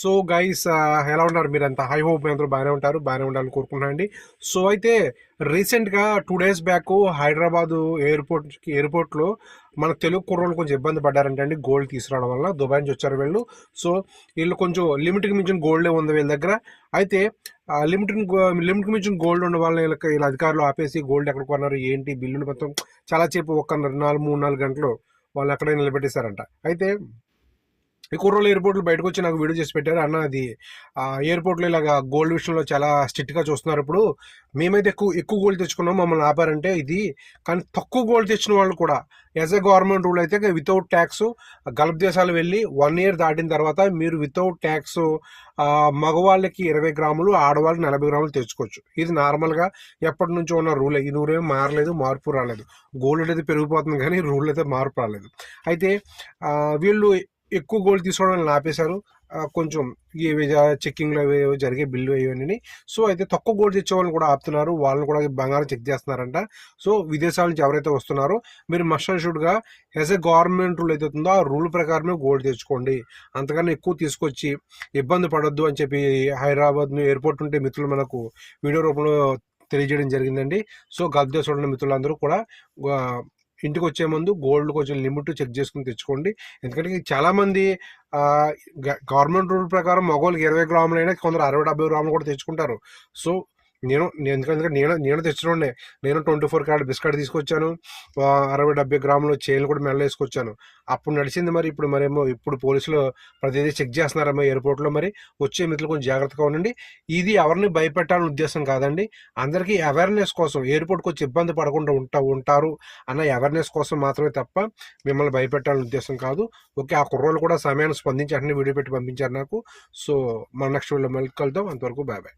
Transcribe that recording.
So guys ఎలా ఉన్నారు మీరంతా? హై హోప్ మీ అందరూ బాగానే ఉంటారు బాగానే ఉండాలని కోరుకుంటున్నాను అండి. సో అయితే రీసెంట్గా two days back Hyderabad airport ఎయిర్పోర్ట్లో మన తెలుగు కుర్రోళ్ళు కొంచెం ఇబ్బంది పడ్డారంటే అండి గోల్డ్ తీసుకురావడం వల్ల దుబాయ్ నుంచి వచ్చారు వీళ్ళు. సో వీళ్ళు కొంచెం లిమిట్కి మించిన గోల్డే ఉంది వీళ్ళ దగ్గర. అయితే లిమిట్ లిమిట్కి మించిన గోల్డ్ ఉన్న వాళ్ళని వీళ్ళకి వీళ్ళ అధికారులు ఆపేసి గోల్డ్ ఎక్కడ కొన్నారు ఏంటి బిల్లులు మొత్తం చాలా సేపు ఒక నాలుగు మూడు నాలుగు గంటలు వాళ్ళు అక్కడే నిలబెట్టేశారంట. అయితే ఎక్కువ రోజులు ఎయిర్పోర్ట్లో బయటకు వచ్చి నాకు వీడియో చేసి పెట్టారు. అన్న అది ఎయిర్పోర్ట్లో ఇలాగ గోల్డ్ విషయంలో చాలా స్ట్రిక్ట్గా చూస్తున్నారు. ఇప్పుడు మేమైతే ఎక్కువ ఎక్కువ గోల్డ్ తెచ్చుకున్నాం మమ్మల్ని ఆపారంటే ఇది. కానీ తక్కువ గోల్డ్ తెచ్చిన వాళ్ళు కూడా యాజ్ ఎ గవర్నమెంట్ రూల్ అయితే వితౌట్ ట్యాక్స్ గల్ఫ్ దేశాలు వెళ్ళి వన్ ఇయర్ దాటిన తర్వాత మీరు వితౌట్ ట్యాక్స్ మగవాళ్ళకి ఇరవై గ్రాములు ఆడవాళ్ళకి నలభై గ్రాములు తెచ్చుకోవచ్చు. ఇది నార్మల్గా ఎప్పటి నుంచో ఉన్న రూలే. ఈ రూల్ మారలేదు మార్పు రాలేదు. గోల్డ్ అయితే పెరిగిపోతుంది కానీ రూల్ అయితే మార్పు రాలేదు. అయితే వీళ్ళు ఎక్కువ గోల్డ్ తీసుకోవడం ఆపేశారు కొంచెం ఇవి చెక్కింగ్లో ఏవో జరిగే బిల్లు ఇవన్నీ సో అయితే తక్కువ గోల్డ్ తెచ్చే వాళ్ళని కూడా ఆపుతున్నారు. వాళ్ళని కూడా బంగారం చెక్ చేస్తున్నారంట. సో విదేశాల నుంచి ఎవరైతే వస్తున్నారో మీరు మస్ట్ షుడ్గా యాజ్ ఎ గవర్నమెంట్ రూల్ అయితే ఉందో ఆ రూల్ ప్రకారమే గోల్డ్ తెచ్చుకోండి. అంతకన్నా ఎక్కువ తీసుకొచ్చి ఇబ్బంది పడొద్దు అని చెప్పి హైదరాబాద్ ఎయిర్పోర్ట్ ఉంటే మిత్రులు మనకు వీడియో రూపంలో తెలియజేయడం జరిగిందండి. సో గల్ఫ్ దేశంలో మిత్రులందరూ కూడా. ఇంటికి వచ్చే ముందు గోల్డ్ కొంచెం లిమిట్ చెక్ చేసుకుని తెచ్చుకోండి. ఎందుకంటే చాలా మంది గవర్నమెంట్ రూల్ ప్రకారం మగవాళ్ళకి ఇరవై గ్రాములు అయినా కొందరు అరవై డెబ్బై గ్రాములు కూడా తెచ్చుకుంటారు. సో నేను ఎందుకంటే నేను నేను తెచ్చినోడే నేను ట్వంటీ ఫోర్ క్యారెట్ బిస్కెట్ తీసుకొచ్చాను. అరవై డెబ్బై గ్రాములు చైన్లు కూడా మెల్ల వేసుకొచ్చాను. అప్పుడు నడిచింది మరి ఇప్పుడు మరేమో ఇప్పుడు పోలీసులు ప్రతిదీ చెక్ చేస్తున్నారమ్మా ఎయిర్పోర్ట్లో మరి. వచ్చే మిత్రులు కొంచెం జాగ్రత్తగా ఉండండి. ఇది ఎవరిని భయపెట్టాలని ఉద్దేశం కాదండి. అందరికీ అవేర్నెస్ కోసం ఎయిర్పోర్ట్కి వచ్చి ఇబ్బంది పడకుండా ఉంటా ఉంటారు అన్న అవేర్నెస్ కోసం మాత్రమే తప్ప మిమ్మల్ని భయపెట్టాలని ఉద్దేశం కాదు. ఓకే ఆ కుర్రోళ్ళు కూడా సమయాన్ని స్పందించి అన్ని వీడియో పెట్టి పంపించారు నాకు. సో మన నెక్స్ట్ వీడియో మళ్ళీ కలుద్దాం. అంతవరకు బాయ్ బాయ్.